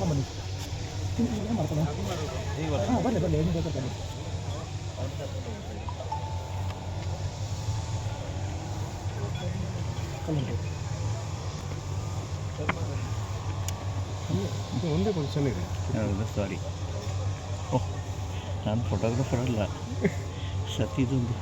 ಬನ್ನಿ ಏನು ಮಾಡ್ತಾನೆ? ಹಾಂ ಬನ್ನಿ ಬನ್ನಿ ಏನು ಬೇಕಾದ್ರೆ ಬನ್ನಿ ಇದು ಒಂದೇ ಫಂಕ್ಷನ್ ಇದೆ. ಹೌದು ಸಾರಿ ಓಹ್ ನಾನು ಫೋಟೋಗ್ರಾಫರ್ ಅಲ್ಲ. ಸತಿದೊಂದು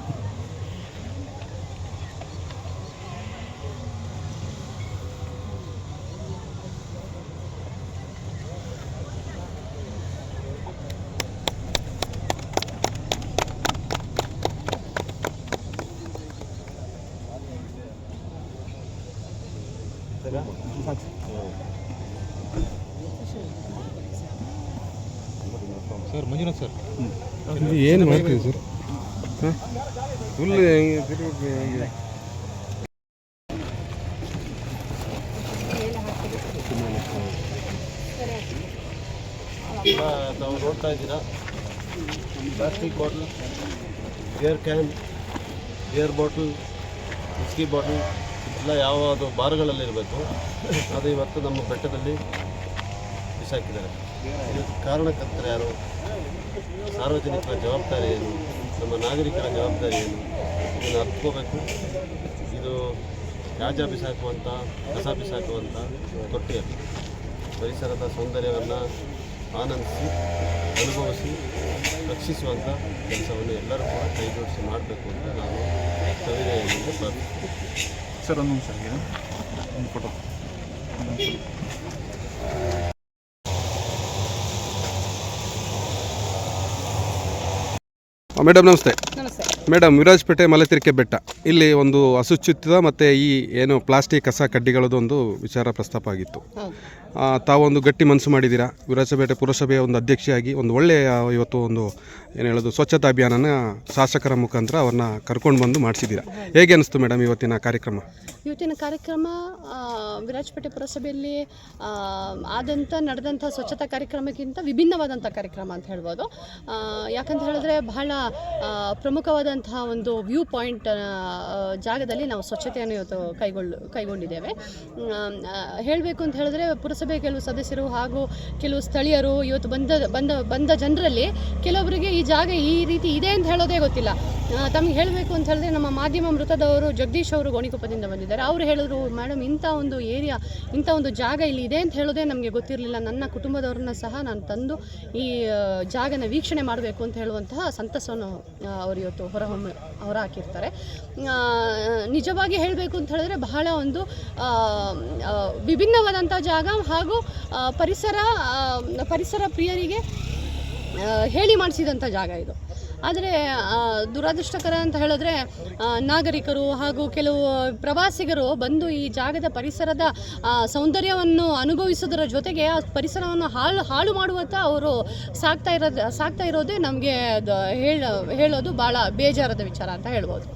ಸಾಕು ಸರ್ ಮಂಜುನಾಥ್ ಸರ್ ಹ್ಞೂ ಏನು ಮಾಡ್ತೀವಿ ಸರ್? ಹಾಂ? ಫುಲ್ ಹೆಂಗೆ ತಾವು ನೋಡ್ತಾ ಇದ್ದೀರಾ? Plastic bottle beer can beer bottle whisky bottle ಎಲ್ಲ ಯಾವ ಅದು ಬಾರ್ಗಳಲ್ಲಿ ಇರಬೇಕು ಅದು ಇವತ್ತು ನಮ್ಮ ಬೆಟ್ಟದಲ್ಲಿ ಬಿಸಾಕಿದ್ದಾರೆ. ಇದಕ್ಕೆ ಕಾರಣಕರ್ತರು ಯಾರು? ಸಾರ್ವಜನಿಕರ ಜವಾಬ್ದಾರಿ ಏನು? ನಮ್ಮ ನಾಗರಿಕರ ಜವಾಬ್ದಾರಿ ಏನು? ಇದನ್ನು ಅರ್ಥಕೋಬೇಕು ಇದು ತ್ಯಾಜ್ಯ ಬಿಸಾಕುವಂಥ ಕಸ ಬಿಸಾಕುವಂಥ ತೊಟ್ಟಿಯಲ್ಲಿ ಪರಿಸರದ ಸೌಂದರ್ಯವನ್ನು ಆನಂದಿಸಿ, ಅನುಭವಿಸಿ ರಕ್ಷಿಸುವಂಥ ಕೆಲಸವನ್ನು ಎಲ್ಲರೂ ಕೂಡ ಕೈಜೋಡಿಸಿ ಮಾಡಬೇಕು ಅಂತ ನಾನು ಸವಿನಯದಿಂದ ಪ್ರಾರ್ಥಿಸ್ತೀನಿ ಸರ್, ಒಂದು ನಿಮಿಷ ಫೋಟೋ ಮೇಡಮ್ ನಮಸ್ತೆ. ನಮಸ್ತೆ. ಮೇಡಮ್ ವಿರಾಜಪೇಟೆ ಮಲೆತಿರಿಕೆ ಬೆಟ್ಟ. ಇಲ್ಲಿ ಒಂದು ಅಸುಚಿತ್ವ ಮತ್ತು ಈ ಏನು ಪ್ಲಾಸ್ಟಿಕ್ ಕಸ ಕಡ್ಡಿಗಳದೊಂದು ವಿಚಾರ ಪ್ರಸ್ತಾಪ ಆಗಿತ್ತು. ತಾವೊಂದು ಗಟ್ಟಿ ಮನಸ್ಸು ಮಾಡಿದ್ದೀರಾ? ವಿರಾಜಪೇಟೆ ಪುರಸಭೆಯ ಒಂದು ಅಧ್ಯಕ್ಷೆಯಾಗಿ ಒಂದು ಒಳ್ಳೆಯ ಇವತ್ತು ಒಂದು, ಏನು ಹೇಳೋದು, ಸ್ವಚ್ಛತಾ ಅಭಿಯಾನನ ಶಾಸಕರ ಮುಖಾಂತರ ಅವ್ರನ್ನ ಕರ್ಕೊಂಡು ಬಂದು ಮಾಡಿಸಿದ್ದೀರಾ? ಹೇಗೆ ಅನಿಸ್ತು ಮೇಡಮ್ ಇವತ್ತಿನ ಕಾರ್ಯಕ್ರಮ? ಇವತ್ತಿನ ಕಾರ್ಯಕ್ರಮ ವಿರಾಜಪೇಟೆ ಪುರಸಭೆಯಲ್ಲಿ ಆದಂಥ ನಡೆದಂಥ ಸ್ವಚ್ಛತಾ ಕಾರ್ಯಕ್ರಮಕ್ಕಿಂತ ವಿಭಿನ್ನವಾದಂಥ ಕಾರ್ಯಕ್ರಮ ಅಂತ ಹೇಳ್ಬೋದು. ಯಾಕಂತ ಹೇಳಿದ್ರೆ ಬಹಳ ಪ್ರಮುಖವಾದಂತಹ ಒಂದು ವ್ಯೂ ಪಾಯಿಂಟ್ ಜಾಗದಲ್ಲಿ ನಾವು ಸ್ವಚ್ಛತೆಯನ್ನು ಇವತ್ತು ಕೈಗೊಳ್ಳು, ಕೈಗೊಂಡಿದ್ದೇವೆ. ಹೇಳಬೇಕು ಅಂತ ಹೇಳಿದ್ರೆ ಪುರಸಭೆ ಕೆಲವು ಸದಸ್ಯರು ಹಾಗೂ ಕೆಲವು ಸ್ಥಳೀಯರು ಇವತ್ತು ಬಂದ ಬಂದ ಬಂದ ಜನರಲ್ಲಿ ಕೆಲವೊಬ್ಬರಿಗೆ ಈ ಜಾಗ ಈ ರೀತಿ ಇದೆ ಅಂತ ಹೇಳೋದೇ ಗೊತ್ತಿಲ್ಲ. ತಮಗೆ ಹೇಳಬೇಕು ಅಂತ ಹೇಳಿದ್ರೆ ನಮ್ಮ ಮಾಧ್ಯಮ ಮೃತದವರು ಜಗದೀಶ್ ಅವರು ಗೋಣಿಕೊಪ್ಪದಿಂದ ಬಂದಿದ್ದಾರೆ. ಅವರು ಹೇಳಿದ್ರು, ಮೇಡಮ್, ಇಂಥ ಒಂದು ಏರಿಯಾ, ಇಂಥ ಒಂದು ಜಾಗ ಇಲ್ಲಿ ಇದೆ ಅಂತ ಹೇಳೋದೇ ನಮಗೆ ಗೊತ್ತಿರಲಿಲ್ಲ. ನನ್ನ ಕುಟುಂಬದವ್ರನ್ನ ಸಹ ನಾನು ತಂದು ಈ ಜಾಗನ ವೀಕ್ಷಣೆ ಮಾಡಬೇಕು ಅಂತ ಹೇಳುವಂತಹ ಸಂತಸವನ್ನು ಅವರು ಇವತ್ತು ಹೊರಹೊಮ್ಮ ಹೊರ ಹಾಕಿರ್ತಾರೆ ನಿಜವಾಗಿ ಹೇಳಬೇಕು ಅಂತ ಹೇಳಿದ್ರೆ ಬಹಳ ಒಂದು ವಿಭಿನ್ನವಾದಂಥ ಜಾಗ ಹಾಗೂ ಪರಿಸರ ಪರಿಸರ ಪ್ರಿಯರಿಗೆ ಹೇಳಿ ಮಾಡಿಸಿದಂಥ ಜಾಗ ಇದು. ಆದರೆ ದುರದೃಷ್ಟಕರ ಅಂತ ಹೇಳಿದ್ರೆ ನಾಗರಿಕರು ಹಾಗೂ ಕೆಲವು ಪ್ರವಾಸಿಗರು ಬಂದು ಈ ಜಾಗದ ಪರಿಸರದ ಸೌಂದರ್ಯವನ್ನು ಅನುಭವಿಸೋದರ ಜೊತೆಗೆ ಆ ಪರಿಸರವನ್ನು ಹಾಳು ಹಾಳು ಮಾಡುವಂಥ ಅವರು ಸಾಕ್ತಾ ಇರೋದು, ಸಾಕ್ತಾ ಇರೋದೇ ನಮಗೆ ಹೇಳ, ಹೇಳೋದು ಭಾಳ ಬೇಜಾರದ ವಿಚಾರ ಅಂತ ಹೇಳ್ಬೋದು.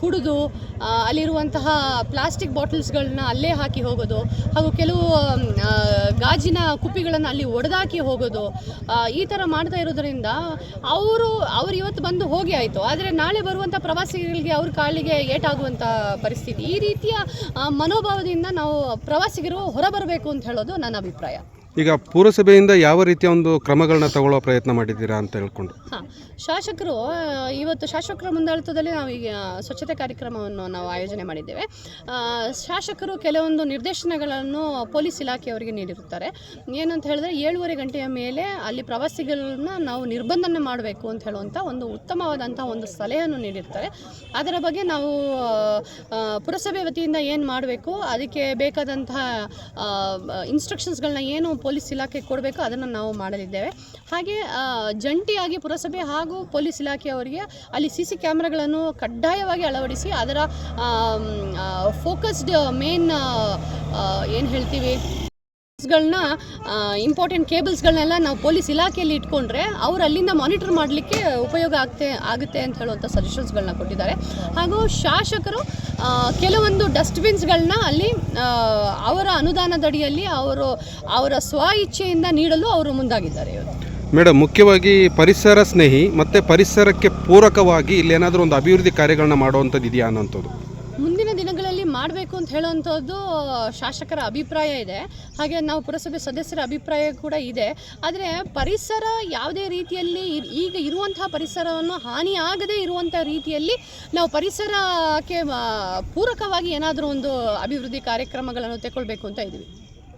ಕುಡಿದು ಅಲ್ಲಿರುವಂತಹ ಪ್ಲಾಸ್ಟಿಕ್ ಬಾಟಲ್ಸ್ಗಳನ್ನ ಅಲ್ಲೇ ಹಾಕಿ ಹೋಗೋದು ಹಾಗೂ ಕೆಲವು ಗಾಜಿನ ಕುಪ್ಪಿಗಳನ್ನು ಅಲ್ಲಿ ಒಡೆದಾಕಿ ಹೋಗೋದು ಈ ಥರ ಮಾಡ್ತಾ ಇರೋದ್ರಿಂದ ಅವರು, ಅವ್ರು ಇವತ್ತು ಬಂದು ಹೋಗಿ ಆಯಿತು. ಆದರೆ ನಾಳೆ ಬರುವಂಥ ಪ್ರವಾಸಿಗರಿಗೆ ಅವ್ರ ಕಾಲಿಗೆ ಏಟಾಗುವಂಥ ಪರಿಸ್ಥಿತಿ. ಈ ರೀತಿಯ ಮನೋಭಾವದಿಂದ ನಾವು ಪ್ರವಾಸಿಗರು ಹೊರಬರಬೇಕು ಅಂತ ಹೇಳೋದು ನನ್ನ ಅಭಿಪ್ರಾಯ. ಈಗ ಪುರಸಭೆಯಿಂದ ಯಾವ ರೀತಿಯ ಒಂದು ಕ್ರಮಗಳನ್ನ ತಗೊಳ್ಳೋ ಪ್ರಯತ್ನ ಮಾಡಿದ್ದೀರಾ ಅಂತ ಹೇಳ್ಕೊಂಡು. ಹಾಂ, ಶಾಸಕರು ಇವತ್ತು ಶಾಸಕರ ಮುಂದಾಳತ್ವದಲ್ಲಿ ನಾವು ಈಗ ಸ್ವಚ್ಛತೆ ಕಾರ್ಯಕ್ರಮವನ್ನು ನಾವು ಆಯೋಜನೆ ಮಾಡಿದ್ದೇವೆ. ಶಾಸಕರು ಕೆಲವೊಂದು ನಿರ್ದೇಶನಗಳನ್ನು ಪೊಲೀಸ್ ಇಲಾಖೆಯವರಿಗೆ ನೀಡಿರುತ್ತಾರೆ. ಏನಂತ ಹೇಳಿದ್ರೆ ಏಳುವರೆ ಗಂಟೆಯ ಮೇಲೆ ಅಲ್ಲಿ ಪ್ರವಾಸಿಗಳನ್ನ ನಾವು ನಿರ್ಬಂಧನೆ ಮಾಡಬೇಕು ಅಂತ ಹೇಳುವಂಥ ಒಂದು ಉತ್ತಮವಾದಂಥ ಒಂದು ಸಲಹೆಯನ್ನು ನೀಡಿರ್ತಾರೆ. ಅದರ ಬಗ್ಗೆ ನಾವು ಪುರಸಭೆ ವತಿಯಿಂದ ಏನು ಮಾಡಬೇಕು, ಅದಕ್ಕೆ ಬೇಕಾದಂತಹ ಇನ್ಸ್ಟ್ರಕ್ಷನ್ಸ್ಗಳನ್ನ ಏನು ಪೊಲೀಸ್ ಇಲಾಖೆ ಕೊಡಬೇಕು, ಅದನ್ನು ನಾವು ಮಾಡಲಿದ್ದೇವೆ. ಹಾಗೆ ಜಂಟಿಯಾಗಿ ಪುರಸಭೆ ಹಾಗೂ ಪೊಲೀಸ್ ಇಲಾಖೆಯವರಿಗೆ ಅಲ್ಲಿ ಸಿ ಸಿ ಕ್ಯಾಮ್ರಾಗಳನ್ನು ಕಡ್ಡಾಯವಾಗಿ ಅಳವಡಿಸಿ, ಅದರ ಫೋಕಸ್ಡ್ ಮೇನ್ ಏನು ಹೇಳ್ತೀವಿ? ಗಳನ್ನ ಇಂಪಾರ್ಟೆಂಟ್ ಕೇಬಲ್ಸ್ಗಳನ್ನೆಲ್ಲ ನಾವು ಪೊಲೀಸ್ ಇಲಾಖೆಯಲ್ಲಿ ಇಟ್ಕೊಂಡ್ರೆ ಅವ್ರು ಅಲ್ಲಿಂದ ಮಾನಿಟರ್ ಮಾಡಲಿಕ್ಕೆ ಉಪಯೋಗ ಆಗ್ತೆ, ಆಗುತ್ತೆ ಅಂತ ಹೇಳುವಂಥ ಸಜೆಷನ್ಸ್ಗಳನ್ನ ಕೊಟ್ಟಿದ್ದಾರೆ. ಹಾಗೂ ಶಾಸಕರು ಕೆಲವೊಂದು ಡಸ್ಟ್ಬಿನ್ಸ್ಗಳನ್ನ ಅಲ್ಲಿ ಅವರ ಅನುದಾನದಡಿಯಲ್ಲಿ ಅವರು, ಅವರ ಸ್ವ ಇಚ್ಛೆಯಿಂದ ನೀಡಲು ಅವರು ಮುಂದಾಗಿದ್ದಾರೆ ಮೇಡಮ್ ಮುಖ್ಯವಾಗಿ ಪರಿಸರ ಸ್ನೇಹಿ ಮತ್ತು ಪರಿಸರಕ್ಕೆ ಪೂರಕವಾಗಿ ಇಲ್ಲಿ ಏನಾದರೂ ಒಂದು ಅಭಿವೃದ್ಧಿ ಕಾರ್ಯಗಳನ್ನ ಮಾಡುವಂಥದ್ದು ಇದೆಯಾ ಅನ್ನೋಂಥದ್ದು? ಮಾಡಬೇಕು ಅಂತ ಹೇಳುವಂಥದ್ದು ಶಾಸಕರ ಅಭಿಪ್ರಾಯ ಇದೆ. ಹಾಗೆ ನಾವು ಪುರಸಭೆ ಸದಸ್ಯರ ಅಭಿಪ್ರಾಯ ಕೂಡ ಇದೆ. ಆದರೆ ಪರಿಸರ ಯಾವುದೇ ರೀತಿಯಲ್ಲಿ ಇರ್- ಈಗ ಇರುವಂತಹ ಪರಿಸರವನ್ನು ಹಾನಿಯಾಗದೇ ಇರುವಂಥ ರೀತಿಯಲ್ಲಿ ನಾವು ಪರಿಸರಕ್ಕೆ ಪೂರಕವಾಗಿ ಏನಾದರೂ ಒಂದು ಅಭಿವೃದ್ಧಿ ಕಾರ್ಯಕ್ರಮಗಳನ್ನು ತಗೊಳ್ಬೇಕು ಅಂತ ಇದ್ದೀವಿ.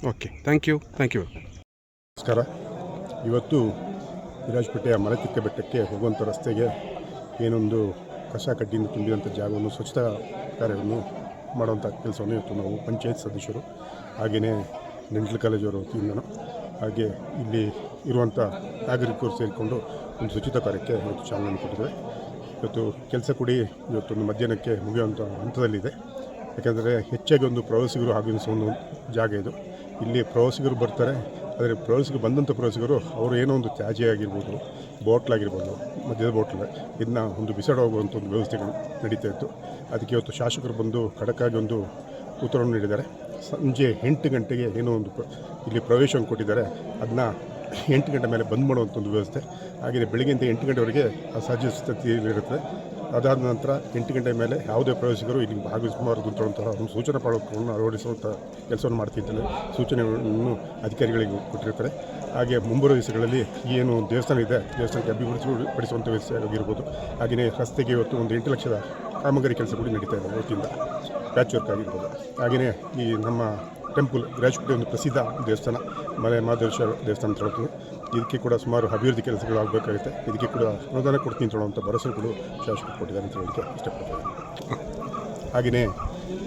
Okay thank you thank you ನಮಸ್ಕಾರ. ಇವತ್ತು ವಿರಾಜಪೇಟೆಯ ಮಲತಿಕ್ಕ ಬೆಟ್ಟಕ್ಕೆ ಹೋಗುವಂಥ ರಸ್ತೆಗೆ ಏನೊಂದು ಕಸ ಕಡ್ಡಿಯಿಂದ ತುಂಬಿದಂಥ ಜಾಗವನ್ನು ಸ್ವಚ್ಛತಾ ಕಾರ್ಯವನ್ನು ಮಾಡುವಂಥ ಕೆಲಸವನ್ನು ಇವತ್ತು ನಾವು ಪಂಚಾಯತ್ ಸದಸ್ಯರು ಹಾಗೆಯೇ ಡೆಂಟಲ್ ಕಾಲೇಜವರ ವತಿಯಿಂದನೂ ಹಾಗೆ ಇಲ್ಲಿ ಇರುವಂಥ ನಾಗರಿಕರು ಸೇರಿಕೊಂಡು ಒಂದು ಸ್ವಚ್ಛತಾ ಕಾರ್ಯಕ್ಕೆ ಇವತ್ತು ಚಾಲನೆ ಕೊಟ್ಟಿದ್ದೇವೆ. ಇವತ್ತು ಕೆಲಸ ಕೂಡಿ ಇವತ್ತೊಂದು ಮಧ್ಯಾಹ್ನಕ್ಕೆ ಮುಗಿಯುವಂಥ ಹಂತದಲ್ಲಿದೆ. ಯಾಕೆಂದರೆ ಹೆಚ್ಚಾಗಿ ಒಂದು ಪ್ರವಾಸಿಗರು ಆಗಮಿಸುವ ಒಂದು ಜಾಗ ಇದು. ಇಲ್ಲಿ ಪ್ರವಾಸಿಗರು ಬರ್ತಾರೆ ಆದರೆ ಪ್ರವಾಸಿಗರು ಬಂದಂಥ ಪ್ರವಾಸಿಗರು ಅವರು ಏನೋ ಒಂದು ತ್ಯಾಜ್ಯ ಆಗಿರ್ಬೋದು ಬಾಟ್ಲಾಗಿರ್ಬೋದು ಮದ್ಯದ ಬಾಟ್ಲ್ ಇದನ್ನ ಒಂದು ಬಿಸಾಡೋಗುವಂಥ ಒಂದು ವ್ಯವಸ್ಥೆಗಳು ನಡೀತಾ ಇತ್ತು. ಅದಕ್ಕೆ ಇವತ್ತು ಶಾಸಕರು ಬಂದು ಖಡಕ್ಕಾಗಿ ಒಂದು ಉತ್ತರವನ್ನು ನೀಡಿದ್ದಾರೆ. ಸಂಜೆ ಎಂಟು ಗಂಟೆಗೆ ಏನೋ ಒಂದು ಇಲ್ಲಿ ಪ್ರವೇಶವನ್ನು ಕೊಟ್ಟಿದ್ದಾರೆ. ಅದನ್ನ ಎಂಟು ಗಂಟೆ ಮೇಲೆ ಬಂದ್ ಮಾಡುವಂಥ ಒಂದು ವ್ಯವಸ್ಥೆ. ಹಾಗೆಯೇ ಬೆಳಗ್ಗೆಯಿಂದ ಎಂಟು ಗಂಟೆವರೆಗೆ ಅಸಹಜ ಸ್ಥಿತಿಯಲ್ಲಿರುತ್ತೆ ಅದಾದ ನಂತರ ಎಂಟು ಗಂಟೆ ಮೇಲೆ ಯಾವುದೇ ಪ್ರವಾಸಿಗರು ಇಲ್ಲಿ ಭಾಗವಹಿಸಬಾರದು ಅಂತಂತಹ ಒಂದು ಸೂಚನಾ ಫಲಕವನ್ನು ಅಳವಡಿಸುವಂಥ ಕೆಲಸವನ್ನು ಮಾಡ್ತಿದ್ದಾರೆ ಸೂಚನೆಗಳನ್ನು ಅಧಿಕಾರಿಗಳಿಗೆ ಕೊಟ್ಟಿರ್ತಾರೆ ಹಾಗೆ ಮುಂಬರುವ ದಿವಸಗಳಲ್ಲಿ ಏನು ದೇವಸ್ಥಾನ ಇದೆ, ದೇವಸ್ಥಾನಕ್ಕೆ ಅಭಿವೃದ್ಧಿ ಪಡಿಸುವಂಥ ವ್ಯವಸ್ಥೆ ಆಗಿರ್ಬೋದು ಹಾಗೆಯೇ ರಸ್ತೆಗೆ ಇವತ್ತು ಒಂದು ಎಂಟು ಲಕ್ಷದ ಕಾಮಗಾರಿ ಕೆಲಸ ಕೂಡ ನಡೀತಾ ಇದೆ ವತಿಯಿಂದ. ಪ್ಯಾಚ್ ವರ್ಕ್ ಆಗಿರ್ಬೋದು. ಹಾಗೆಯೇ ಈ ನಮ್ಮ ಟೆಂಪಲ್ ರಾಜಕೋಟೆ ಒಂದು ಪ್ರಸಿದ್ಧ ದೇವಸ್ಥಾನ, ಮಲೆ ಮಹದೇಶ್ವರ ದೇವಸ್ಥಾನ ಅಂತ ಹೇಳ್ತೀವಿ ಇದಕ್ಕೆ ಕೂಡ ಸುಮಾರು ಅಭಿವೃದ್ಧಿ ಕೆಲಸಗಳು ಆಗಬೇಕಾಗುತ್ತೆ. ಇದಕ್ಕೆ ಕೂಡ ಅನುದಾನ ಕೊಡ್ತೀನಿ ಅಂತ ಭರವಸೆಗಳು ಶಾಸಕರು ಕೊಟ್ಟಿದ್ದಾರೆ ಅಂತ ಹೇಳಿಕೆ ಇಷ್ಟಪಡ್ತೀನಿ. ಹಾಗೆಯೇ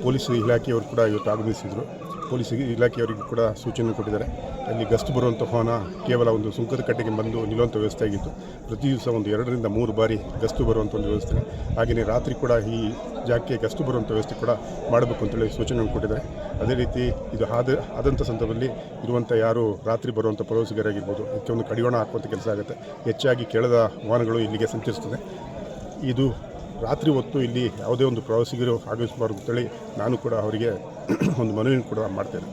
ಪೊಲೀಸ್ ಇಲಾಖೆಯವರು ಕೂಡ ಇವತ್ತು ಆಗಮಿಸಿದರು. ಪೊಲೀಸ್ ಇಲಾಖೆಯವರಿಗೂ ಕೂಡ ಸೂಚನೆ ಕೊಟ್ಟಿದ್ದಾರೆ. ಅಲ್ಲಿ ಗಸ್ತು ಬರುವಂಥ ವಾಹನ ಕೇವಲ ಒಂದು ಸುಂಕದ ಕಟ್ಟೆಗೆ ಬಂದು ನಿಲ್ಲುವಂಥ ವ್ಯವಸ್ಥೆ ಆಗಿತ್ತು. ಪ್ರತಿ ದಿವಸ ಒಂದು ಎರಡರಿಂದ ಮೂರು ಬಾರಿ ಗಸ್ತು ಬರುವಂಥ ಒಂದು ವ್ಯವಸ್ಥೆ. ಹಾಗೆಯೇ ರಾತ್ರಿ ಕೂಡ ಈ ಜಾಗಕ್ಕೆ ಗಸ್ತು ಬರುವಂಥ ವ್ಯವಸ್ಥೆ ಕೂಡ ಮಾಡಬೇಕು ಅಂತೇಳಿ ಸೂಚನೆಯನ್ನು ಕೊಟ್ಟಿದ್ದಾರೆ. ಅದೇ ರೀತಿ ಇದು ಆದ ಆದಂಥ ಸಂದರ್ಭದಲ್ಲಿ ಇರುವಂಥ ಯಾರು ರಾತ್ರಿ ಬರುವಂಥ ಪ್ರವಾಸಿಗರಾಗಿರ್ಬೋದು, ಇದಕ್ಕೆ ಒಂದು ಕಡಿವಾಣ ಹಾಕುವಂಥ ಕೆಲಸ ಆಗುತ್ತೆ. ಹೆಚ್ಚಾಗಿ ಕೇಳದ ವಾಹನಗಳು ಇಲ್ಲಿಗೆ ಸಂಚರಿಸುತ್ತದೆ. ಇದು ರಾತ್ರಿ ಹೊತ್ತು ಇಲ್ಲಿ ಯಾವುದೇ ಒಂದು ಪ್ರವಾಸಿಗರು ಆಗಮಿಸಬಾರ್ದು ಅಂತೇಳಿ ನಾನು ಕೂಡ ಅವರಿಗೆ ಒಂದು ಮನವಿ ಕೂಡ ಮಾಡ್ತೇನೆ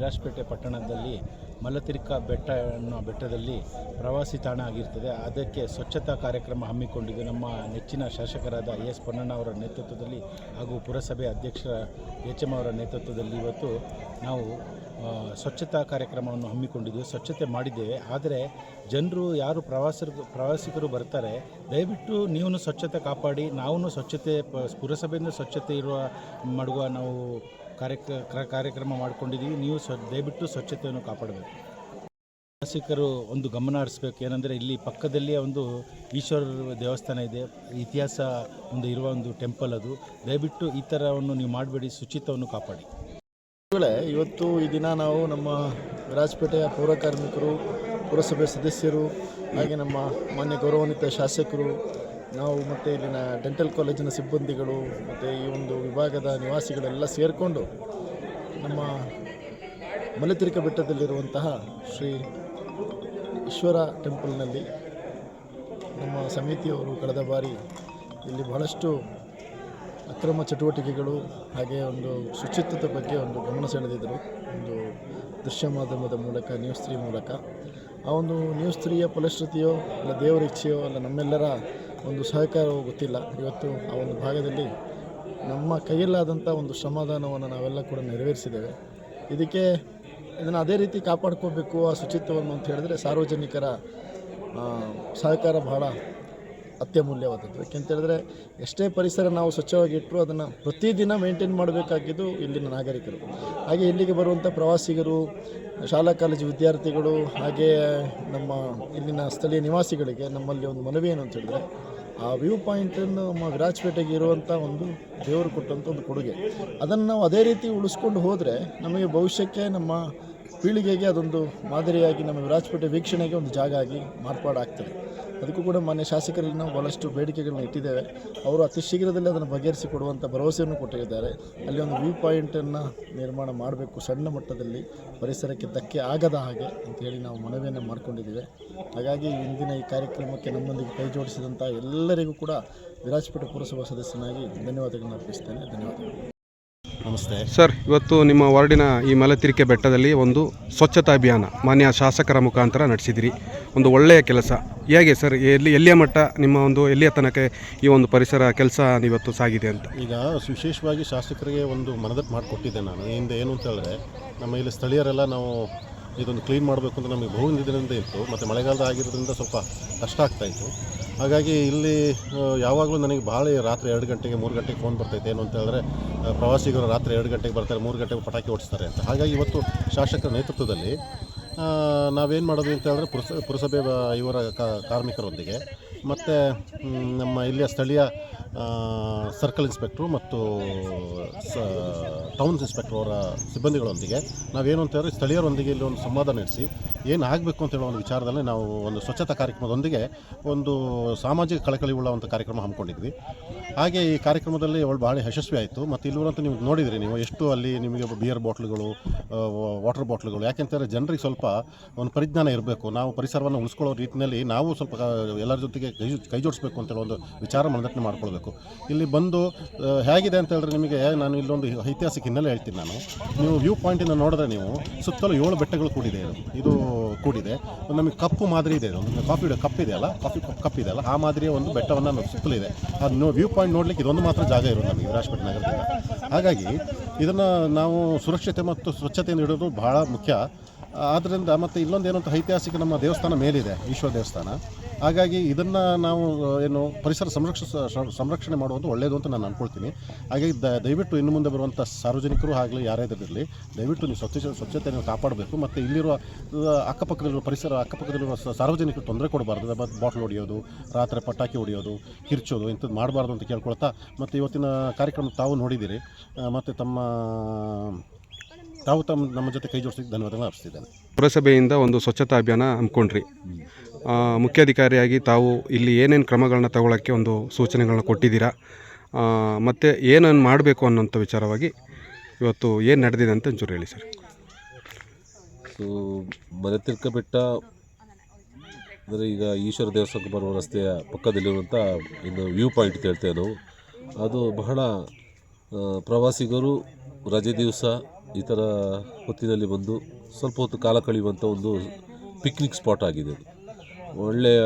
ವಿರಾಜಪೇಟೆ ಪಟ್ಟಣದಲ್ಲಿ ಮಲತಿರ್ಕ ಬೆಟ್ಟ ಅನ್ನೋ ಬೆಟ್ಟದಲ್ಲಿ ಪ್ರವಾಸಿ ತಾಣ ಆಗಿರ್ತದೆ. ಅದಕ್ಕೆ ಸ್ವಚ್ಛತಾ ಕಾರ್ಯಕ್ರಮ ಹಮ್ಮಿಕೊಂಡಿದ್ದು ನಮ್ಮ ನೆಚ್ಚಿನ ಶಾಸಕರಾದ ಎಸ್ ಪೊನ್ನಣ್ಣ ಅವರ ನೇತೃತ್ವದಲ್ಲಿ ಹಾಗೂ ಪುರಸಭೆ ಅಧ್ಯಕ್ಷ ಎಚ್ ಎಂ ಅವರ ನೇತೃತ್ವದಲ್ಲಿ ಇವತ್ತು ನಾವು ಸ್ವಚ್ಛತಾ ಕಾರ್ಯಕ್ರಮವನ್ನು ಹಮ್ಮಿಕೊಂಡಿದ್ದೇವೆ ಸ್ವಚ್ಛತೆ ಮಾಡಿದ್ದೇವೆ. ಆದರೆ ಜನರು, ಯಾರು ಪ್ರವಾಸರು, ಪ್ರವಾಸಿಗರು ಬರ್ತಾರೆ, ದಯವಿಟ್ಟು ನೀವು ಸ್ವಚ್ಛತೆ ಕಾಪಾಡಿ ನಾವು ಸ್ವಚ್ಛತೆ ಪುರಸಭೆಯಿಂದ ಸ್ವಚ್ಛತೆ ಇರುವ, ಮಾಡುವ ನಾವು ಕಾರ್ಯಕ್ರ ಕ್ರ- ಕಾರ್ಯಕ್ರಮ ಮಾಡಿಕೊಂಡಿದ್ದೀವಿ. ನೀವು ಸ್ವ, ದಯವಿಟ್ಟು ಸ್ವಚ್ಛತೆಯನ್ನು ಕಾಪಾಡಬೇಕು. ಪ್ರವಾಸಿಗರು ಒಂದು ಗಮನ ಹರಿಸ್ಬೇಕು. ಏನಂದರೆ ಇಲ್ಲಿ ಪಕ್ಕದಲ್ಲಿಯೇ ಒಂದು ಈಶ್ವರ ದೇವಸ್ಥಾನ ಇದೆ. ಇತಿಹಾಸ ಒಂದು ಇರುವ ಒಂದು ಟೆಂಪಲ್ ಅದು. ದಯವಿಟ್ಟು ಈ ಥರವನ್ನು ನೀವು ಮಾಡಬೇಡಿ ಶುಚಿತ್ವವನ್ನು ಕಾಪಾಡಿ. ಇವತ್ತು ಈ ದಿನ ನಾವು ನಮ್ಮ ವಿರಾಜಪೇಟೆಯ ಪೌರ ಕಾರ್ಮಿಕರು, ಪುರಸಭೆ ಸದಸ್ಯರು, ಹಾಗೆ ನಮ್ಮ ಮಾನ್ಯ ಗೌರವಾನ್ವಿತ ಶಾಸಕರು, ನಾವು ಮತ್ತು ಇಲ್ಲಿನ ಡೆಂಟಲ್ ಕಾಲೇಜಿನ ಸಿಬ್ಬಂದಿಗಳು, ಮತ್ತು ಈ ಒಂದು ವಿಭಾಗದ ನಿವಾಸಿಗಳೆಲ್ಲ ಸೇರಿಕೊಂಡು ನಮ್ಮ ಮಲೆತಿರಿಕ ಬೆಟ್ಟದಲ್ಲಿರುವಂತಹ ಶ್ರೀ ಈಶ್ವರ ಟೆಂಪಲ್ನಲ್ಲಿ ನಮ್ಮ ಸಮಿತಿಯವರು ಕಳೆದ ಬಾರಿ ಇಲ್ಲಿ ಬಹಳಷ್ಟು ಅಕ್ರಮ ಚಟುವಟಿಕೆಗಳು ಹಾಗೆ ಒಂದು ಶುಚಿತ್ವದ ಬಗ್ಗೆ ಒಂದು ಗಮನ ಸೆಳೆದಿದ್ದರು. ಒಂದು ದೃಶ್ಯ ಮಾಧ್ಯಮದ ಮೂಲಕ ನ್ಯೂಸ್ ತ್ರೀ ಮೂಲಕ. ಆ ಒಂದು ನ್ಯೂಸ್ ತ್ರೀಯ ಫಲಶ್ರುತಿಯೋ ಅಲ್ಲ ದೇವರ ಇಚ್ಛೆಯೋ ಅಲ್ಲ ನಮ್ಮೆಲ್ಲರ ಒಂದು ಸಹಕಾರವೋ ಗೊತ್ತಿಲ್ಲ. ಇವತ್ತು ಆ ಒಂದು ಭಾಗದಲ್ಲಿ ನಮ್ಮ ಕೈಯಲ್ಲಾದಂಥ ಒಂದು ಶ್ರಮದಾನವನ್ನು ನಾವೆಲ್ಲ ಕೂಡ ನೆರವೇರಿಸಿದ್ದೇವೆ. ಇದಕ್ಕೆ ಇದನ್ನು ಅದೇ ರೀತಿ ಕಾಪಾಡ್ಕೋಬೇಕು ಆ ಶುಚಿತ್ವವನ್ನು ಅಂತ ಹೇಳಿದ್ರೆ ಸಾರ್ವಜನಿಕರ ಸಹಕಾರ ಬಹಳ ಅತ್ಯಮೂಲ್ಯವಾದದ್ದು. ಯಾಕೆಂತ ಹೇಳಿದ್ರೆ ಎಷ್ಟೇ ಪರಿಸರ ನಾವು ಸ್ವಚ್ಛವಾಗಿ ಇಟ್ಟರು ಅದನ್ನು ಪ್ರತಿದಿನ ಮೇಂಟೈನ್ ಮಾಡಬೇಕಾಗಿದ್ದು ಇಲ್ಲಿನ ನಾಗರಿಕರು. ಹಾಗೆ ಇಲ್ಲಿಗೆ ಬರುವಂಥ ಪ್ರವಾಸಿಗರು, ಶಾಲಾ ಕಾಲೇಜು ವಿದ್ಯಾರ್ಥಿಗಳು, ಹಾಗೆ ನಮ್ಮ ಇಲ್ಲಿನ ಸ್ಥಳೀಯ ನಿವಾಸಿಗಳಿಗೆ ನಮ್ಮಲ್ಲಿ ಒಂದು ಮನವಿ ಏನು ಅಂತ ಹೇಳಿದ್ರೆ, ಆ ವ್ಯೂ ಪಾಯಿಂಟನ್ನು ನಮ್ಮ ವಿರಾಜಪೇಟೆಗೆ ಇರುವಂಥ ಒಂದು ದೇವರು ಕೊಟ್ಟಂಥ ಒಂದು ಕೊಡುಗೆ. ಅದನ್ನು ನಾವು ಅದೇ ರೀತಿ ಉಳಿಸ್ಕೊಂಡು ಹೋದರೆ ನಮಗೆ ಭವಿಷ್ಯಕ್ಕೆ ನಮ್ಮ ಪೀಳಿಗೆಗೆ ಅದೊಂದು ಮಾದರಿಯಾಗಿ ನಮ್ಮ ವಿರಾಜಪೇಟೆ ವೀಕ್ಷಣೆಗೆ ಒಂದು ಜಾಗ ಆಗಿ ಮಾರ್ಪಾಡಾಗ್ತದೆ. ಅದಕ್ಕೂ ಕೂಡ ಮಾನ್ಯ ಶಾಸಕರಲ್ಲಿ ನಾವು ಭಾಳಷ್ಟು ಬೇಡಿಕೆಗಳನ್ನ ಇಟ್ಟಿದ್ದೇವೆ. ಅವರು ಅತಿ ಶೀಘ್ರದಲ್ಲಿ ಅದನ್ನು ಬಗೆಹರಿಸಿ ಕೊಡುವಂಥ ಭರವಸೆಯನ್ನು ಕೊಟ್ಟಿದ್ದಾರೆ. ಅಲ್ಲಿ ಒಂದು ವ್ಯೂ ಪಾಯಿಂಟನ್ನು ನಿರ್ಮಾಣ ಮಾಡಬೇಕು ಸಣ್ಣ ಮಟ್ಟದಲ್ಲಿ ಪರಿಸರಕ್ಕೆ ಧಕ್ಕೆ ಆಗದ ಹಾಗೆ ಅಂತೇಳಿ ನಾವು ಮನವಿಯನ್ನು ಮಾಡಿಕೊಂಡಿದ್ದೇವೆ. ಹಾಗಾಗಿ ಇಂದಿನ ಈ ಕಾರ್ಯಕ್ರಮಕ್ಕೆ ನಮ್ಮೊಂದಿಗೆ ಕೈ ಜೋಡಿಸಿದಂಥ ಎಲ್ಲರಿಗೂ ಕೂಡ ವಿರಾಜಪೇಟೆ ಪುರಸಭಾ ಸದಸ್ಯನಾಗಿ ಧನ್ಯವಾದಗಳನ್ನು ಅರ್ಪಿಸ್ತೇನೆ ಧನ್ಯವಾದಗಳು. ನಮಸ್ತೆ. ಸರ್ ಇವತ್ತು ನಿಮ್ಮ ವಾರ್ಡಿನ ಈ ಮಲತಿರಿಕೆ ಬೆಟ್ಟದಲ್ಲಿ ಒಂದು ಸ್ವಚ್ಛತಾ ಅಭಿಯಾನ ಮಾನ್ಯ ಶಾಸಕರ ಮುಖಾಂತರ ನಡೆಸಿದಿರಿ. ಒಂದು ಒಳ್ಳೆಯ ಕೆಲಸ. ಹೇಗೆ ಸರ್ ಎಲ್ಲಿ ಎಲ್ಲಿಯ ಮಟ್ಟ ನಿಮ್ಮ ಒಂದು ಎಲ್ಲಿಯ ತನಕ ಈ ಒಂದು ಪರಿಸರ ಕೆಲಸ ಇವತ್ತು ಸಾಗಿದೆ ಅಂತ? ಈಗ ವಿಶೇಷವಾಗಿ ಶಾಸಕರಿಗೆ ಒಂದು ಮನದಟ್ಟು ಮಾಡಿಕೊಟ್ಟಿದ್ದೆ ನಾನು. ಹಿಂದೆ ಏನು ಅಂತ ಹೇಳಿದ್ರೆ ನಮ್ಮ ಇಲ್ಲಿ ಸ್ಥಳೀಯರೆಲ್ಲ ನಾವು ಇದೊಂದು ಕ್ಲೀನ್ ಮಾಡಬೇಕು ಅಂತ ನಮಗೆ ಬಹು ಹಿಂದಿನಿಂದ ಇತ್ತು. ಮತ್ತು ಮಳೆಗಾಲದ ಆಗಿರೋದ್ರಿಂದ ಸ್ವಲ್ಪ ಕಷ್ಟ ಆಗ್ತಾಯಿತ್ತು ಹಾಗಾಗಿ ಇಲ್ಲಿ ಯಾವಾಗಲೂ ನನಗೆ ಭಾಳ ರಾತ್ರಿ ಎರಡು ಗಂಟೆಗೆ, ಮೂರು ಗಂಟೆಗೆ ಫೋನ್ ಬರ್ತೈತೆ. ಏನು ಅಂತ ಹೇಳಿದ್ರೆ ಪ್ರವಾಸಿಗರು ರಾತ್ರಿ ಎರಡು ಗಂಟೆಗೆ ಬರ್ತಾರೆ, ಮೂರು ಗಂಟೆಗೆ ಪಟಾಕಿ ಓಡಿಸ್ತಾರೆ ಅಂತ. ಹಾಗಾಗಿ ಇವತ್ತು ಶಾಸಕರ ನೇತೃತ್ವದಲ್ಲಿ ನಾವೇನು ಮಾಡೋದು ಅಂತ ಹೇಳಿದ್ರೆ ಪುರಸ, ಪುರಸಭೆ ಇವರ ಕಾರ್ಮಿಕರೊಂದಿಗೆ ಮತ್ತು ನಮ್ಮ ಇಲ್ಲಿಯ ಸ್ಥಳೀಯ ಸರ್ಕಲ್ ಇನ್ಸ್ಪೆಕ್ಟ್ರು ಮತ್ತು, ಸ ಟೌನ್ ಇನ್ಸ್ಪೆಕ್ಟರ್ ಅವರ ಸಿಬ್ಬಂದಿಗಳೊಂದಿಗೆ ನಾವೇನು ಅಂತ ಹೇಳಿದ್ರೆ ಸ್ಥಳೀಯರೊಂದಿಗೆ ಇಲ್ಲಿ ಒಂದು ಸಂವಾದ ನಡೆಸಿ ಏನು ಆಗಬೇಕು ಅಂತ ಹೇಳೋ ಒಂದು ವಿಚಾರದಲ್ಲಿ ನಾವು ಒಂದು ಸ್ವಚ್ಛತಾ ಕಾರ್ಯಕ್ರಮದೊಂದಿಗೆ ಒಂದು ಸಾಮಾಜಿಕ ಕಳಕಳಿ ಒಂದು ಕಾರ್ಯಕ್ರಮ ಹಮ್ಮಿಕೊಂಡಿದ್ವಿ. ಹಾಗೆ ಈ ಕಾರ್ಯಕ್ರಮದಲ್ಲಿ ಅವಳು ಭಾಳ ಯಶಸ್ವಿ ಆಯಿತು. ಮತ್ತು ಇಲ್ಲಿವರಂತೂ ನೀವು ನೋಡಿದ್ರಿ, ನೀವು ಎಷ್ಟು ಅಲ್ಲಿ ನಿಮಗೆ ಬಿಯರ್ ಬಾಟ್ಲುಗಳು ವಾಟರ್ ಬಾಟ್ಲುಗಳು ಯಾಕೆಂತಂದರೆ ಜನರಿಗೆ ಸ್ವಲ್ಪ ಒಂದು ಪರಿಜ್ಞಾನ ಇರಬೇಕು. ನಾವು ಪರಿಸರವನ್ನು ಉಳಿಸ್ಕೊಳ್ಳೋ ರೀತಿಯಲ್ಲಿ ನಾವು ಸ್ವಲ್ಪ ಎಲ್ಲರ ಜೊತೆಗೆ ಕೈ ಕೈ ಜೋಡಿಸ್ಬೇಕು ಅಂತೇಳಿ ಒಂದು ವಿಚಾರ ಮನದಟ್ಟನೆ ಮಾಡ್ಕೊಳ್ಬೇಕು. ಇಲ್ಲಿ ಬಂದು ಹೇಗಿದೆ ಅಂತ ಹೇಳಿದ್ರೆ ನಿಮಗೆ ನಾನು ಇಲ್ಲೊಂದು ಐತಿಹಾಸಿಕ ಹಿನ್ನೆಲೆ ಹೇಳ್ತೀನಿ ನಾನು. ನೀವು ವ್ಯೂ ಪಾಯಿಂಟಿಂದ ನೋಡಿದ್ರೆ ನೀವು ಸುತ್ತಲೂ ಏಳು ಬೆಟ್ಟಗಳು ಕೂಡಿದೆ ಇದು. ಇದು ಕೂಡಿದೆ. ನಮಗೆ ಕಪ್ಪು ಮಾದರಿ ಇದೆ ಒಂದು ಕಾಫಿ ಕಪ್ ಇದೆಯಲ್ಲ ಕಾಫಿ ಕಪ್ ಇದೆ ಅಲ್ಲ? ಆ ಮಾದರಿಯ ಒಂದು ಬೆಟ್ಟವನ್ನು ಸುತ್ತಲೂ ಇದೆ ಅದು ವ್ಯೂ ಪಾಯಿಂಟ್ ನೋಡಲಿಕ್ಕೆ ಇದೊಂದು ಮಾತ್ರ ಜಾಗ ಇರೋದು ನಮಗೆ ವಿರಾಜಪೇಟೆ ನಗರದಿಂದ. ಹಾಗಾಗಿ ಇದನ್ನು ನಾವು ಸುರಕ್ಷತೆ ಮತ್ತು ಸ್ವಚ್ಛತೆಯನ್ನು ಇಡೋದು ಬಹಳ ಮುಖ್ಯ. ಆದ್ದರಿಂದ ಮತ್ತು ಇಲ್ಲೊಂದು ಏನು ಅಂತ ಐತಿಹಾಸಿಕ ನಮ್ಮ ದೇವಸ್ಥಾನ ಮೇಲಿದೆ, ಈಶ್ವರ ದೇವಸ್ಥಾನ. ಹಾಗಾಗಿ ಇದನ್ನು ನಾವು ಏನು ಪರಿಸರ ಸಂರಕ್ಷ ಸಂರಕ್ಷಣೆ ಮಾಡುವುದು ಒಳ್ಳೆಯದು ಅಂತ ನಾನು ಅಂದ್ಕೊಳ್ತೀನಿ ಹಾಗಾಗಿ ದ, ದಯವಿಟ್ಟು ಇನ್ನು ಮುಂದೆ ಬರುವಂಥ ಸಾರ್ವಜನಿಕರು ಆಗಲಿ ಯಾರೇ ಇರಲಿ ದಯವಿಟ್ಟು ನೀವು ಸ್ವಚ್ಛ, ಸ್ವಚ್ಛತೆಯನ್ನು ಕಾಪಾಡಬೇಕು. ಮತ್ತು ಇಲ್ಲಿರುವ ಅಕ್ಕಪಕ್ಕದಲ್ಲಿರುವ ಪರಿಸರ, ಅಕ್ಕಪಕ್ಕದಲ್ಲಿರುವ ಸಾರ್ವಜನಿಕರು ತೊಂದರೆ ಕೊಡಬಾರ್ದು. ಬಾಟ್ಲ್ ಹೊಡೆಯೋದು, ರಾತ್ರಿ ಪಟಾಕಿ ಹೊಡೆಯೋದು, ಕಿರ್ಚೋದು, ಇಂಥದ್ದು ಮಾಡಬಾರ್ದು ಅಂತ ಕೇಳ್ಕೊಳ್ತಾ, ಮತ್ತು ಇವತ್ತಿನ ಕಾರ್ಯಕ್ರಮ ತಾವು ನೋಡಿದ್ದೀರಿ. ಮತ್ತು ತಮ್ಮ ತಾವು ತಮ್ಮ ನಮ್ಮ ಜೊತೆ ಕೈ ಜೋಡಿಸಿ ಧನ್ಯವಾದಗಳು ಅರ್ಪಿಸ್ತಿದ್ದೇನೆ. ಪುರಸಭೆಯಿಂದ ಒಂದು ಸ್ವಚ್ಛತಾ ಅಭಿಯಾನ ಹಮ್ಮಿಕೊಂಡ್ರಿ. ಆ, ಮುಖ್ಯಾಧಿಕಾರಿಯಾಗಿ ತಾವು ಇಲ್ಲಿ ಏನೇನು ಕ್ರಮಗಳನ್ನ ತಗೊಳ್ಳೋಕ್ಕೆ ಒಂದು ಸೂಚನೆಗಳನ್ನ ಕೊಟ್ಟಿದ್ದೀರಾ? ಮತ್ತು ಏನನ್ನು ಮಾಡಬೇಕು ಅನ್ನೋಂಥ ವಿಚಾರವಾಗಿ ಇವತ್ತು ಏನು ನಡೆದಿದೆ ಅಂತ ಒಂಚೂರು ಹೇಳಿ ಸರ್. ಸೊ ಮಲೆತಿರ್ಕ ಬೆಟ್ಟ ಅಂದರೆ ಈಗ ಈಶ್ವರ ದೇವಸ್ಥಾನಕ್ಕೆ ಬರುವ ರಸ್ತೆಯ ಪಕ್ಕದಲ್ಲಿರುವಂಥ ಇನ್ನು ವ್ಯೂ ಪಾಯಿಂಟ್ ಅಂತ ಹೇಳ್ತೇವೆ ನಾವು ಅದು ಬಹಳ ಪ್ರವಾಸಿಗರು ರಜೆ ದಿವಸ ಈ ಥರ ಹೊತ್ತಿನಲ್ಲಿ ಬಂದು ಸ್ವಲ್ಪ ಹೊತ್ತು ಕಾಲ ಕಳೆಯುವಂಥ ಒಂದು ಪಿಕ್ನಿಕ್ ಸ್ಪಾಟ್ ಆಗಿದೆ ಅದು. ಒಳ್ಳೆಯ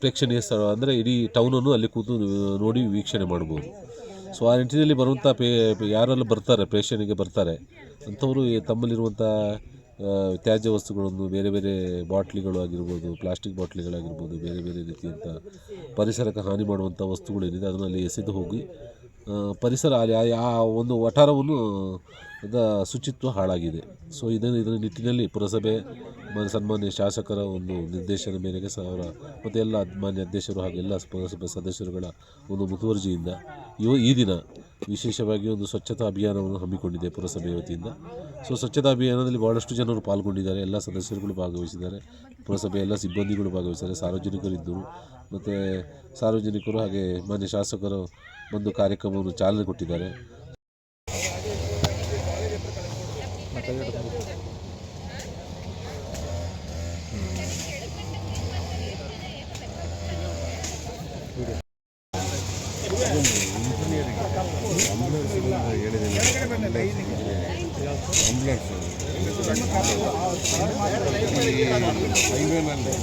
ಪ್ರೇಕ್ಷಣೀಯ ಸ್ಥಳ ಅಂದರೆ ಇಡೀ ಟೌನನ್ನು ಅಲ್ಲಿ ಕೂತು ನೋಡಿ ವೀಕ್ಷಣೆ ಮಾಡ್ಬೋದು. ಸೊ ಆ ನಿಟ್ಟಿನಲ್ಲಿ ಬರುವಂಥ ಪೇ ಯಾರೆಲ್ಲ ಬರ್ತಾರೆ, ಪ್ರೇಕ್ಷಣೆಗೆ ಬರ್ತಾರೆ, ಅಂಥವರು ತಮ್ಮಲ್ಲಿರುವಂಥ ತ್ಯಾಜ್ಯ ವಸ್ತುಗಳನ್ನು ಬೇರೆ ಬೇರೆ ಬಾಟ್ಲಿಗಳು ಆಗಿರ್ಬೋದು ಪ್ಲಾಸ್ಟಿಕ್ ಬಾಟ್ಲಿಗಳಾಗಿರ್ಬೋದು, ಬೇರೆ ಬೇರೆ ರೀತಿಯಂಥ ಪರಿಸರಕ್ಕೆ ಹಾನಿ ಮಾಡುವಂಥ ವಸ್ತುಗಳೇನಿದೆ ಅದನ್ನು ಅಲ್ಲಿ ಎಸೆದು ಹೋಗಿ ಪರಿಸರ ಆ- ಒಂದು ವಠಾರವನ್ನು ದ ಶುಚಿತ್ವ ಹಾಳಾಗಿದೆ. ಸೊ ಇದನ್ನು ಇದರ ನಿಟ್ಟಿನಲ್ಲಿ ಪುರಸಭೆ ಸನ್ಮಾನ್ಯ ಶಾಸಕರ ಒಂದು ನಿರ್ದೇಶನ ಮೇರೆಗೆ ಸಹ ಅವರ ಮತ್ತು ಎಲ್ಲ ಮಾನ್ಯ ಅಧ್ಯಕ್ಷರು ಹಾಗೂ ಎಲ್ಲ ಪುರಸಭೆ ಸದಸ್ಯರುಗಳ ಒಂದು ಮುತುವರ್ಜಿಯಿಂದ ಇವ ಈ ದಿನ ವಿಶೇಷವಾಗಿ ಒಂದು ಸ್ವಚ್ಛತಾ ಅಭಿಯಾನವನ್ನು ಹಮ್ಮಿಕೊಂಡಿದೆ ಪುರಸಭೆ ವತಿಯಿಂದ. ಸೊ ಸ್ವಚ್ಛತಾ ಅಭಿಯಾನದಲ್ಲಿ ಭಾಳಷ್ಟು ಜನರು ಪಾಲ್ಗೊಂಡಿದ್ದಾರೆ. ಎಲ್ಲ ಸದಸ್ಯರುಗಳು ಭಾಗವಹಿಸಿದ್ದಾರೆ. ಪುರಸಭೆ ಎಲ್ಲ ಸಿಬ್ಬಂದಿಗಳು ಭಾಗವಹಿಸಿದ್ದಾರೆ. ಸಾರ್ವಜನಿಕರಿದ್ದರು ಮತ್ತು ಸಾರ್ವಜನಿಕರು ಹಾಗೆ ಮಾನ್ಯ ಶಾಸಕರು ಒಂದು ಕಾರ್ಯಕ್ರಮವನ್ನು ಚಾಲನೆ ಕೊಟ್ಟಿದ್ದಾರೆ. ಆಂಬುಲೆನ್ಸ್ ಹೈವೇನಲ್ಲಿ